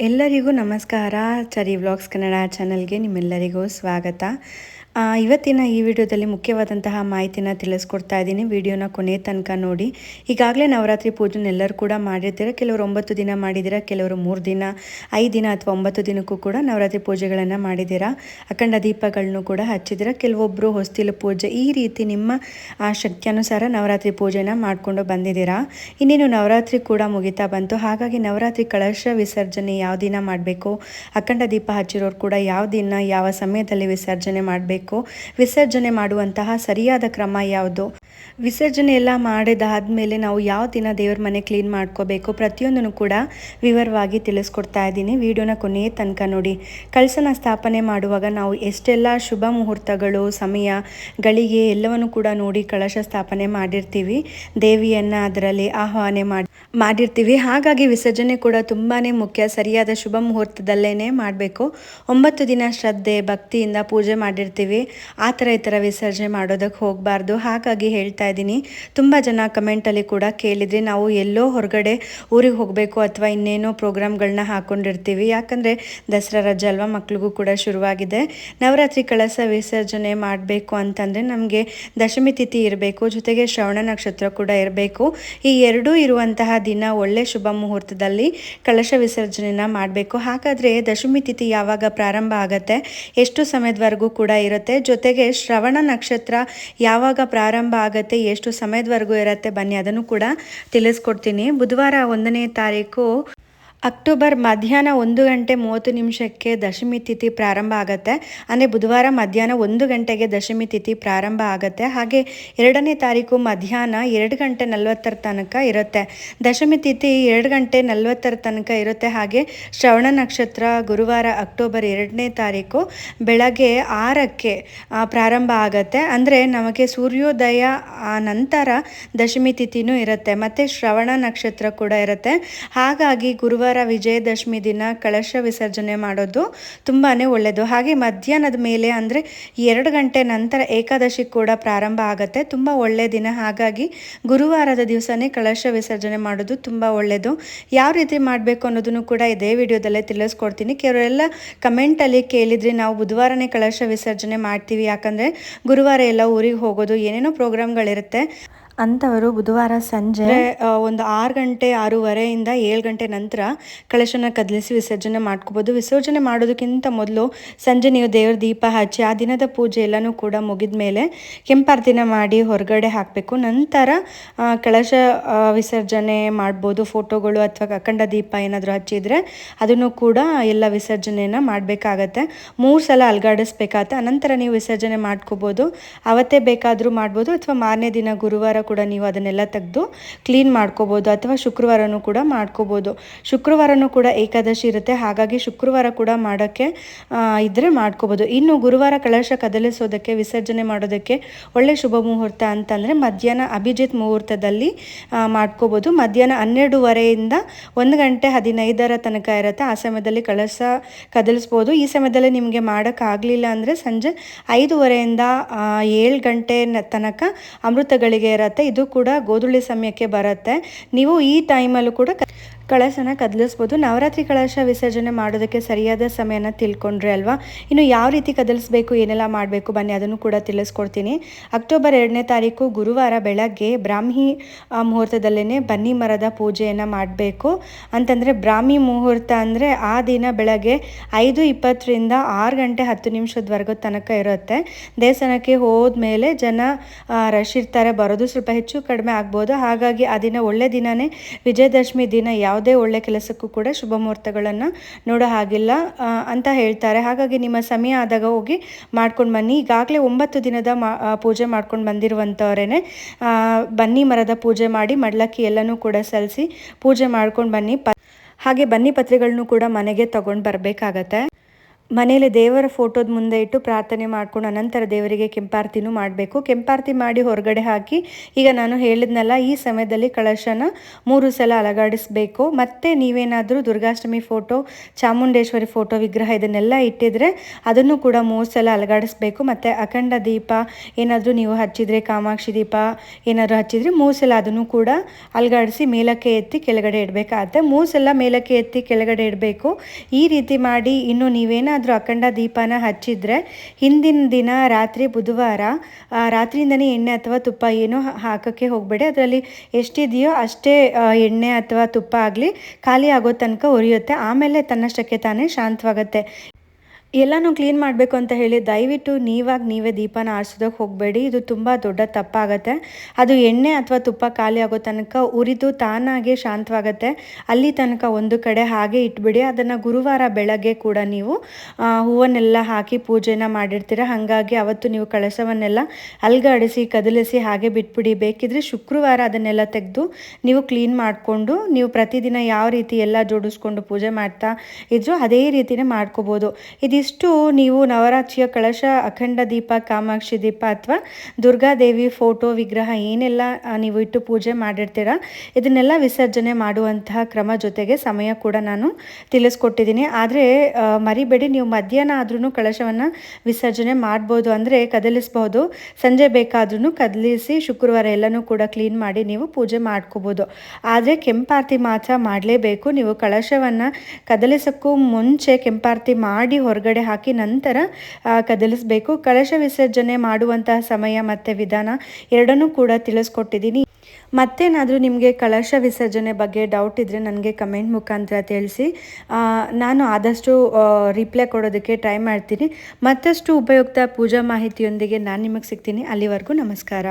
ಎಲ್ಲರಿಗೂ ನಮಸ್ಕಾರ. ಚರಿ ವ್ಲಾಗ್ಸ್ ಕನ್ನಡ ಚಾನಲ್ಗೆ ನಿಮ್ಮೆಲ್ಲರಿಗೂ ಸ್ವಾಗತ. ಇವತ್ತಿನ ಈ ವಿಡಿಯೋದಲ್ಲಿ ಮುಖ್ಯವಾದಂತಹ ಮಾಹಿತಿನ ತಿಳಿಸ್ಕೊಡ್ತಾ ಇದ್ದೀನಿ. ವಿಡಿಯೋನ ಕೊನೆ ತನಕ ನೋಡಿ. ಈಗಾಗಲೇ ನವರಾತ್ರಿ ಪೂಜೆನ ಎಲ್ಲರೂ ಕೂಡ ಮಾಡಿರ್ತೀರ? ಕೆಲವರು ಒಂಬತ್ತು ದಿನ ಮಾಡಿದ್ದೀರಾ ಕೆಲವರು ಮೂರು ದಿನ ಐದು ದಿನ ಅಥವಾ ಒಂಬತ್ತು ದಿನಕ್ಕೂ ಕೂಡ ನವರಾತ್ರಿ ಪೂಜೆಗಳನ್ನು ಮಾಡಿದ್ದೀರಾ ಅಖಂಡ ದೀಪಗಳನ್ನು ಕೂಡ ಹಚ್ಚಿದ್ದೀರ ಕೆಲವೊಬ್ಬರು ಹೊಸ್ತಿಲು ಪೂಜೆ ಈ ರೀತಿ ನಿಮ್ಮ ಆ, ಶಕ್ತಿಯನುಸಾರ ನವರಾತ್ರಿ ಪೂಜೆನ ಮಾಡಿಕೊಂಡು ಬಂದಿದ್ದೀರಾ ಇನ್ನೇನು ನವರಾತ್ರಿ ಕೂಡ ಮುಗಿತಾ ಬಂತು. ಹಾಗಾಗಿ ನವರಾತ್ರಿ ಕಳಶ ವಿಸರ್ಜನೆ ಯಾವ ದಿನ ಮಾಡಬೇಕು? ಅಖಂಡ ದೀಪ ಹಚ್ಚಿರೋರು ಕೂಡ ಯಾವ ದಿನ ಯಾವ ಸಮಯದಲ್ಲಿ ವಿಸರ್ಜನೆ ಮಾಡಬೇಕು? ವಿಸರ್ಜನೆ ಮಾಡುವಂತಹ ಸರಿಯಾದ ಕ್ರಮ ಯಾವುದು? ವಿಸರ್ಜನೆ ಎಲ್ಲ ಮಾಡಿದಾದ್ಮೇಲೆ ನಾವು ಯಾವ ದಿನ ದೇವ್ರ ಮನೆ ಕ್ಲೀನ್ ಮಾಡ್ಕೋಬೇಕು ಪ್ರತಿಯೊಂದನ್ನು ಕೂಡ ವಿವರವಾಗಿ ತಿಳಿಸ್ಕೊಡ್ತಾ ಇದ್ದೀನಿ. ವಿಡಿಯೋನ ಕೊನೆಯ ತನಕ ನೋಡಿ. ಕಳಸನ ಸ್ಥಾಪನೆ ಮಾಡುವಾಗ ನಾವು ಎಷ್ಟೆಲ್ಲ ಶುಭ ಮುಹೂರ್ತಗಳು, ಸಮಯ, ಗಳಿಗೆ ಎಲ್ಲವನ್ನು ಕೂಡ ನೋಡಿ ಕಳಶ ಸ್ಥಾಪನೆ ಮಾಡಿರ್ತೀವಿ. ದೇವಿಯನ್ನು ಅದರಲ್ಲಿ ಆಹ್ವಾನೆ ಮಾಡಿ ಮಾಡಿರ್ತೀವಿ. ಹಾಗಾಗಿ ವಿಸರ್ಜನೆ ಕೂಡ ತುಂಬಾ ಮುಖ್ಯ. ಸರಿಯಾದ ಶುಭ ಮುಹೂರ್ತದಲ್ಲೇ ಮಾಡಬೇಕು. ಒಂಬತ್ತು ದಿನ ಶ್ರದ್ಧೆ, ಭಕ್ತಿಯಿಂದ ಪೂಜೆ ಮಾಡಿರ್ತೀವಿ. ಆ ಥರ ಈ ಥರ ವಿಸರ್ಜನೆ ಮಾಡೋದಕ್ಕೆ ಹೋಗಬಾರ್ದು. ಹಾಗಾಗಿ ಹೇಳ್ತಾ ಇದ್ದೀನಿ, ತುಂಬ ಜನ ಕಮೆಂಟಲ್ಲಿ ಕೂಡ ಕೇಳಿದ್ರಿ ನಾವು ಎಲ್ಲೋ ಹೊರಗಡೆ ಊರಿಗೆ ಹೋಗಬೇಕು ಅಥವಾ ಇನ್ನೇನೋ ಪ್ರೋಗ್ರಾಮ್ಗಳನ್ನ ಹಾಕ್ಕೊಂಡಿರ್ತೀವಿ ಯಾಕಂದರೆ ದಸರಾ ರಜೆ ಅಲ್ವಾ, ಮಕ್ಳಿಗೂ ಕೂಡ ಶುರುವಾಗಿದೆ. ನವರಾತ್ರಿ ಕಳಸ ವಿಸರ್ಜನೆ ಮಾಡಬೇಕು ಅಂತಂದರೆ ನಮಗೆ ದಶಮಿ ತಿಥಿ ಇರಬೇಕು, ಜೊತೆಗೆ ಶ್ರವಣ ನಕ್ಷತ್ರ ಕೂಡ ಇರಬೇಕು. ಈ ಎರಡೂ ಇರುವಂತಹ ದಿನ ಒಳ್ಳೆ ಶುಭ ಮುಹೂರ್ತದಲ್ಲಿ ಕಳಶ ವಿಸರ್ಜನೆನ ಮಾಡಬೇಕು. ಹಾಗಾದರೆ ದಶಮಿ ತಿಥಿ ಯಾವಾಗ ಪ್ರಾರಂಭ ಆಗುತ್ತೆ? ಎಷ್ಟು ಸಮಯದವರೆಗೂ ಕೂಡ ಇರುತ್ತೆ? ಜೊತೆಗೆ ಶ್ರವಣ ನಕ್ಷತ್ರ ಯಾವಾಗ ಪ್ರಾರಂಭ ಆಗುತ್ತೆ, ಎಷ್ಟು ಸಮಯದವರೆಗೂ ಇರುತ್ತೆ ಬನ್ನಿ ಅದನ್ನು ಕೂಡ ತಿಳಿಸ್ಕೊಡ್ತೀನಿ. ಬುಧವಾರ ಒಂದನೇ ತಾರೀಕು ಅಕ್ಟೋಬರ್ ಮಧ್ಯಾಹ್ನ ಒಂದು ಗಂಟೆ ಮೂವತ್ತು ನಿಮಿಷಕ್ಕೆ ದಶಮಿ ತಿಥಿ ಪ್ರಾರಂಭ ಆಗುತ್ತೆ. ಅಂದರೆ ಬುಧವಾರ ಮಧ್ಯಾಹ್ನ ಒಂದು ಗಂಟೆಗೆ ದಶಮಿ ತಿಥಿ ಪ್ರಾರಂಭ ಆಗುತ್ತೆ. ಹಾಗೆ ಎರಡನೇ ತಾರೀಕು ಮಧ್ಯಾಹ್ನ ಎರಡು ಗಂಟೆ ನಲವತ್ತರ ತನಕ ಇರುತ್ತೆ. ದಶಮಿ ತಿಥಿ ಎರಡು ಗಂಟೆ ನಲವತ್ತರ ತನಕ ಇರುತ್ತೆ. ಹಾಗೆ ಶ್ರವಣ ನಕ್ಷತ್ರ ಗುರುವಾರ ಅಕ್ಟೋಬರ್ ಎರಡನೇ ತಾರೀಕು ಬೆಳಗ್ಗೆ ಆರಕ್ಕೆ ಪ್ರಾರಂಭ ಆಗುತ್ತೆ. ಅಂದರೆ ನಮಗೆ ಸೂರ್ಯೋದಯ, ಆ, ನಂತರ ದಶಮಿ ತಿಥಿನೂ ಇರುತ್ತೆ. ಮತ್ತು ಶ್ರವಣ ನಕ್ಷತ್ರ ಕೂಡ ಇರುತ್ತೆ. ಹಾಗಾಗಿ ಗುರುವಾರ ವಿಜಯದಶಮಿ ದಿನ ಕಳಶ ವಿಸರ್ಜನೆ ಮಾಡೋದು ತುಂಬಾ ಒಳ್ಳೆಯದು ಹಾಗೆ ಮಧ್ಯಾಹ್ನದ ಮೇಲೆ ಅಂದರೆ ಎರಡು ಗಂಟೆ ನಂತರ ಏಕಾದಶಿ ಕೂಡ ಪ್ರಾರಂಭ ಆಗುತ್ತೆ. ತುಂಬ ಒಳ್ಳೆಯ ದಿನ. ಹಾಗಾಗಿ ಗುರುವಾರದ ದಿವಸನೇ ಕಳಶ ವಿಸರ್ಜನೆ ಮಾಡೋದು ತುಂಬ ಒಳ್ಳೆಯದು ಯಾವ ರೀತಿ ಮಾಡಬೇಕು ಅನ್ನೋದನ್ನು ಕೂಡ ಇದೇ ವಿಡಿಯೋದಲ್ಲೇ ತಿಳಿಸ್ಕೊಡ್ತೀನಿ. ಕೆಲವರೆಲ್ಲ ಕಮೆಂಟಲ್ಲಿ ಕೇಳಿದ್ರಿ ನಾವು ಬುಧವಾರನೇ ಕಳಶ ವಿಸರ್ಜನೆ ಮಾಡ್ತೀವಿ. ಯಾಕಂದರೆ ಗುರುವಾರ ಎಲ್ಲ ಊರಿಗೆ ಹೋಗೋದು ಏನೇನೋ ಪ್ರೋಗ್ರಾಮ್ಗಳಿರುತ್ತೆ ಅಂಥವರು ಬುಧವಾರ ಸಂಜೆ ಒಂದು ಆರು ಗಂಟೆ, ಆರೂವರೆಯಿಂದ ಏಳು ಗಂಟೆ ನಂತರ ಕಳಶನ ಕದಲಿಸಿ ವಿಸರ್ಜನೆ ಮಾಡ್ಕೋಬೋದು. ವಿಸರ್ಜನೆ ಮಾಡೋದಕ್ಕಿಂತ ಮೊದಲು ಸಂಜೆ ನೀವು ದೇವ್ರ ದೀಪ ಹಚ್ಚಿ, ಆ ದಿನದ ಪೂಜೆ ಎಲ್ಲನೂ ಕೂಡ ಮುಗಿದ ಮೇಲೆ ಕೆಂಪಾರ್ತಿನ ಮಾಡಿ ಹೊರಗಡೆ ಹಾಕಬೇಕು. ನಂತರ ಕಳಶ ವಿಸರ್ಜನೆ ಮಾಡ್ಬೋದು. ಫೋಟೋಗಳು ಅಥವಾ ಅಖಂಡ ದೀಪ ಏನಾದರೂ ಹಚ್ಚಿದರೆ ಅದನ್ನು ಕೂಡ ಎಲ್ಲ ವಿಸರ್ಜನೆಯನ್ನು ಮಾಡಬೇಕಾಗತ್ತೆ. ಮೂರು ಸಲ ಅಲ್ಗಾಡಿಸ್ಬೇಕಾಗತ್ತೆ. ಅನಂತರ ನೀವು ವಿಸರ್ಜನೆ ಮಾಡ್ಕೋಬೋದು. ಅವತ್ತೇ ಬೇಕಾದರೂ ಮಾಡ್ಬೋದು ಅಥವಾ ಮಾರನೇ ದಿನ ಗುರುವಾರ ಕೂಡ ನೀವು ಅದನ್ನೆಲ್ಲ ತೆಗೆದು ಕ್ಲೀನ್ ಮಾಡ್ಕೋಬೋದು ಅಥವಾ ಶುಕ್ರವಾರನೂ ಕೂಡ ಮಾಡ್ಕೋಬೋದು. ಶುಕ್ರವಾರನೂ ಕೂಡ ಏಕಾದಶಿ ಇರುತ್ತೆ. ಹಾಗಾಗಿ ಶುಕ್ರವಾರ ಕೂಡ ಮಾಡೋಕ್ಕೆ ಇದ್ದರೆ ಮಾಡ್ಕೋಬೋದು. ಇನ್ನು ಗುರುವಾರ ಕಳಶ ಕದಲಿಸೋದಕ್ಕೆ, ವಿಸರ್ಜನೆ ಮಾಡೋದಕ್ಕೆ ಒಳ್ಳೆ ಶುಭ ಮುಹೂರ್ತ ಅಂತಂದರೆ ಮಧ್ಯಾಹ್ನ ಅಭಿಜಿತ್ ಮುಹೂರ್ತದಲ್ಲಿ ಮಾಡ್ಕೋಬೋದು. ಮಧ್ಯಾಹ್ನ ಹನ್ನೆರಡುವರೆಯಿಂದ ಒಂದು ಗಂಟೆ ಹದಿನೈದರ ತನಕ ಇರುತ್ತೆ. ಆ ಸಮಯದಲ್ಲಿ ಕಳಶ ಕದಲಿಸ್ಬೋದು. ಈ ಸಮಯದಲ್ಲಿ ನಿಮಗೆ ಮಾಡೋಕ್ಕಾಗಲಿಲ್ಲ ಅಂದರೆ ಸಂಜೆ ಐದುವರೆಯಿಂದ ಏಳು ಗಂಟೆ ತನಕ ಅಮೃತಗಳಿಗೆ ಇರುತ್ತೆ. ಇದು ಕೂಡ ಗೋಧುಳಿ ಸಮಯಕ್ಕೆ ಬರುತ್ತೆ. ನೀವು ಈ ಟೈಮಲ್ಲೂ ಕೂಡ ಕ- ಕಳಶನ ಕದಲಿಸ್ಬೋದು. ನವರಾತ್ರಿ ಕಳಶ ವಿಸರ್ಜನೆ ಮಾಡೋದಕ್ಕೆ ಸರಿಯಾದ ಸಮಯನ ತಿಳ್ಕೊಂಡ್ರೆ ಅಲ್ವಾ? ಇನ್ನು ಯಾವ ರೀತಿ ಕದಲಿಸ್ಬೇಕು, ಏನೆಲ್ಲ ಮಾಡಬೇಕು, ಬನ್ನಿ ಅದನ್ನು ಕೂಡ ತಿಳಿಸ್ಕೊಡ್ತೀನಿ. ಅಕ್ಟೋಬರ್ ಎರಡನೇ ತಾರೀಕು ಗುರುವಾರ ಬೆಳಗ್ಗೆ ಬ್ರಾಹ್ಮಿ ಮುಹೂರ್ತದಲ್ಲೇ ಬನ್ನಿ ಮರದ ಪೂಜೆಯನ್ನು ಮಾಡಬೇಕು. ಅಂತಂದರೆ ಬ್ರಾಹ್ಮಿ ಮುಹೂರ್ತ ಅಂದರೆ ಆ ದಿನ ಬೆಳಗ್ಗೆ ಐದು ಇಪ್ಪತ್ತರಿಂದ ಆರು ಗಂಟೆ ಹತ್ತು ನಿಮಿಷದವರೆಗೂ ತನಕ ಇರುತ್ತೆ. ದೇವಸ್ಥಾನಕ್ಕೆ ಹೋದ್ಮೇಲೆ ಜನ ರಶ್ ಇರ್ತಾರೆ, ಬರೋದು ಸ್ವಲ್ಪ ಹೆಚ್ಚು ಕಡಿಮೆ ಆಗ್ಬೋದು. ಹಾಗಾಗಿ ಆ ದಿನ ಒಳ್ಳೆ ದಿನನೇ ವಿಜಯದಶಮಿ ದಿನ ಯಾವುದೇ ಒಳ್ಳೆ ಕೆಲಸಕ್ಕೂ ಕೂಡ ಶುಭ ಮುಹೂರ್ತಗಳನ್ನು ನೋಡೋ ಹಾಗಿಲ್ಲ. ಅಂತ ಹೇಳ್ತಾರೆ. ಹಾಗಾಗಿ ನಿಮ್ಮ ಸಮಯ ಆದಾಗ ಹೋಗಿ ಮಾಡ್ಕೊಂಡು ಬನ್ನಿ. ಈಗಾಗಲೇ ಒಂಬತ್ತು ದಿನದ ಮಾ ಪೂಜೆ ಮಾಡ್ಕೊಂಡು ಬಂದಿರುವಂಥವ್ರೇ ಬನ್ನಿ ಮರದ ಪೂಜೆ ಮಾಡಿ ಮಡ್ಲಕ್ಕಿ ಎಲ್ಲನೂ ಕೂಡ ಸಲ್ಲಿಸಿ ಪೂಜೆ ಮಾಡ್ಕೊಂಡು ಬನ್ನಿ. ಹಾಗೆ ಬನ್ನಿ ಪತ್ರಿಗಳನ್ನೂ ಕೂಡ ಮನೆಗೆ ತಗೊಂಡು ಬರಬೇಕಾಗತ್ತೆ. ಮನೆಯಲ್ಲಿ ದೇವರ ಫೋಟೋದ ಮುಂದೆ ಇಟ್ಟು ಪ್ರಾರ್ಥನೆ ಮಾಡ್ಕೊಂಡು ಅನಂತರ ದೇವರಿಗೆ ಕೆಂಪಾರತಿನೂ ಮಾಡಬೇಕು. ಕೆಂಪಾರತಿ ಮಾಡಿ ಹೊರಗಡೆ ಹಾಕಿ, ಈಗ ನಾನು ಹೇಳಿದ್ನಲ್ಲ, ಈ ಸಮಯದಲ್ಲಿ ಕಳಶನ ಮೂರು ಸಲ ಅಲಗಾಡಿಸ್ಬೇಕು ಮತ್ತು ನೀವೇನಾದರೂ ದುರ್ಗಾಷ್ಟಮಿ ಫೋಟೋ, ಚಾಮುಂಡೇಶ್ವರಿ ಫೋಟೋ ವಿಗ್ರಹ ಇದನ್ನೆಲ್ಲ ಇಟ್ಟಿದ್ರೆ ಅದನ್ನು ಕೂಡ ಮೂರು ಸಲ ಅಲಗಾಡಿಸ್ಬೇಕು ಮತ್ತು ಅಖಂಡ ದೀಪ, ಏನಾದರೂ ನೀವು ಹಚ್ಚಿದರೆ ಕಾಮಾಕ್ಷಿ ದೀಪ, ಏನಾದರೂ ಹಚ್ಚಿದರೆ ಮೂರು ಸಲ ಅದನ್ನು ಕೂಡ ಅಲಗಾಡಿಸಿ ಮೇಲಕ್ಕೆ ಎತ್ತಿ ಕೆಳಗಡೆ ಇಡಬೇಕಾಗತ್ತೆ ಮೂರು ಸಲ ಮೇಲಕ್ಕೆ ಎತ್ತಿ ಕೆಳಗಡೆ ಇಡಬೇಕು. ಈ ರೀತಿ ಮಾಡಿ, ಇನ್ನು ನೀವೇನಾದರೂ ಅಖಂಡ ದೀಪನ ಹಚ್ಚಿದ್ರೆ ಹಿಂದಿನ ದಿನ ರಾತ್ರಿ ಬುಧವಾರ ರಾತ್ರಿಯಿಂದನೇ ಎಣ್ಣೆ ಅಥವಾ ತುಪ್ಪ ಏನೋ ಹಾಕೋಕ್ಕೆ ಹೋಗಬೇಡಿ. ಅದರಲ್ಲಿ ಎಷ್ಟಿದೆಯೋ ಅಷ್ಟೇ ಎಣ್ಣೆ ಅಥವಾ ತುಪ್ಪ ಆಗಲಿ ಖಾಲಿ ಆಗೋ ತನಕ ಉರಿಯುತ್ತೆ ಆಮೇಲೆ ತನ್ನಷ್ಟಕ್ಕೆ ತಾನೇ ಶಾಂತವಾಗುತ್ತೆ. ಎಲ್ಲನೂ ಕ್ಲೀನ್ ಮಾಡಬೇಕು ಅಂತ ಹೇಳಿ ದಯವಿಟ್ಟು ನೀವಾಗಿ ನೀವೇ ದೀಪನ ಆರಿಸೋದಕ್ಕೆ ಹೋಗಬೇಡಿ. ಇದು ತುಂಬ ದೊಡ್ಡ ತಪ್ಪಾಗತ್ತೆ. ಅದು ಎಣ್ಣೆ ಅಥವಾ ತುಪ್ಪ ಖಾಲಿ ಆಗೋ ತನಕ ಉರಿದು ತಾನಾಗೆ ಶಾಂತವಾಗತ್ತೆ. ಅಲ್ಲಿ ತನಕ ಒಂದು ಕಡೆ ಹಾಗೆ ಇಟ್ಬಿಡಿ. ಅದನ್ನು ಗುರುವಾರ ಬೆಳಗ್ಗೆ ಕೂಡ ನೀವು ಹೂವನ್ನೆಲ್ಲ ಹಾಕಿ ಪೂಜೆನ ಮಾಡಿರ್ತೀರ. ಹಾಗಾಗಿ ಅವತ್ತು ನೀವು ಕಳಸವನ್ನೆಲ್ಲ ಅಲ್ಗಾಡಿಸಿ, ಕದಲಿಸಿ ಹಾಗೆ ಬಿಟ್ಬಿಡಿ. ಬೇಕಿದ್ರೆ ಶುಕ್ರವಾರ ಅದನ್ನೆಲ್ಲ ತೆಗೆದು ನೀವು ಕ್ಲೀನ್ ಮಾಡಿಕೊಂಡು, ನೀವು ಪ್ರತಿದಿನ ಯಾವ ರೀತಿ ಎಲ್ಲ ಜೋಡಿಸ್ಕೊಂಡು ಪೂಜೆ ಮಾಡ್ತಾ ಇದ್ರು ಅದೇ ರೀತಿನೇ ಮಾಡ್ಕೋಬೋದು. ಇದಿಷ್ಟು ನೀವು ನವರಾತ್ರಿಯ ಕಳಶ, ಅಖಂಡ ದೀಪ, ಕಾಮಾಕ್ಷಿ ದೀಪ ಅಥವಾ ದುರ್ಗಾದೇವಿ ಫೋಟೋ, ವಿಗ್ರಹ ಏನೆಲ್ಲ ನೀವು ಇಟ್ಟು ಪೂಜೆ ಮಾಡಿರ್ತೀರ, ಇದನ್ನೆಲ್ಲ ವಿಸರ್ಜನೆ ಮಾಡುವಂತಹ ಕ್ರಮ ಜೊತೆಗೆ ಸಮಯ ಕೂಡ ನಾನು ತಿಳಿಸ್ಕೊಟ್ಟಿದ್ದೀನಿ. ಆದರೆ ಮರಿಬೇಡಿ, ನೀವು ಮಧ್ಯಾಹ್ನ ಆದ್ರೂ ಕಳಶವನ್ನು ವಿಸರ್ಜನೆ ಮಾಡ್ಬೋದು ಅಂದರೆ ಕದಲಿಸ್ಬೋದು. ಸಂಜೆ ಬೇಕಾದ್ರೂ ಕದಲಿಸಿ ಶುಕ್ರವಾರ ಎಲ್ಲನೂ ಕೂಡ ಕ್ಲೀನ್ ಮಾಡಿ ನೀವು ಪೂಜೆ ಮಾಡ್ಕೋಬೋದು. ಆದರೆ ಕೆಂಪಾರತಿ ಮಾತ್ರ ಮಾಡಲೇಬೇಕು. ನೀವು ಕಳಶವನ್ನು ಕದಲಿಸೋಕ್ಕೂ ಮುಂಚೆ ಕೆಂಪಾರತಿ ಮಾಡಿ ಹೊರಗಡೆ ಹಾಕಿ ನಂತರ ಕದಲಿಸಬೇಕು. ಕಳಶ ವಿಸರ್ಜನೆ ಮಾಡುವಂತಹ ಸಮಯ ಮತ್ತು ವಿಧಾನ ಎರಡನ್ನೂ ಕೂಡ ತಿಳಿಸ್ಕೊಟ್ಟಿದ್ದೀನಿ. ಮತ್ತೇನಾದರೂ ನಿಮಗೆ ಕಳಶ ವಿಸರ್ಜನೆ ಬಗ್ಗೆ ಡೌಟ್ ಇದ್ದರೆ ನನಗೆ ಕಮೆಂಟ್ ಮುಖಾಂತರ ತಿಳಿಸಿ. ನಾನು ಆದಷ್ಟು ರಿಪ್ಲೈ ಕೊಡೋದಕ್ಕೆ ಟ್ರೈ ಮಾಡ್ತೀನಿ. ಮತ್ತಷ್ಟು ಉಪಯುಕ್ತ ಪೂಜಾ ಮಾಹಿತಿಯೊಂದಿಗೆ ನಾನು ನಿಮಗೆ ಸಿಗ್ತೀನಿ. ಅಲ್ಲಿವರೆಗೂ ನಮಸ್ಕಾರ.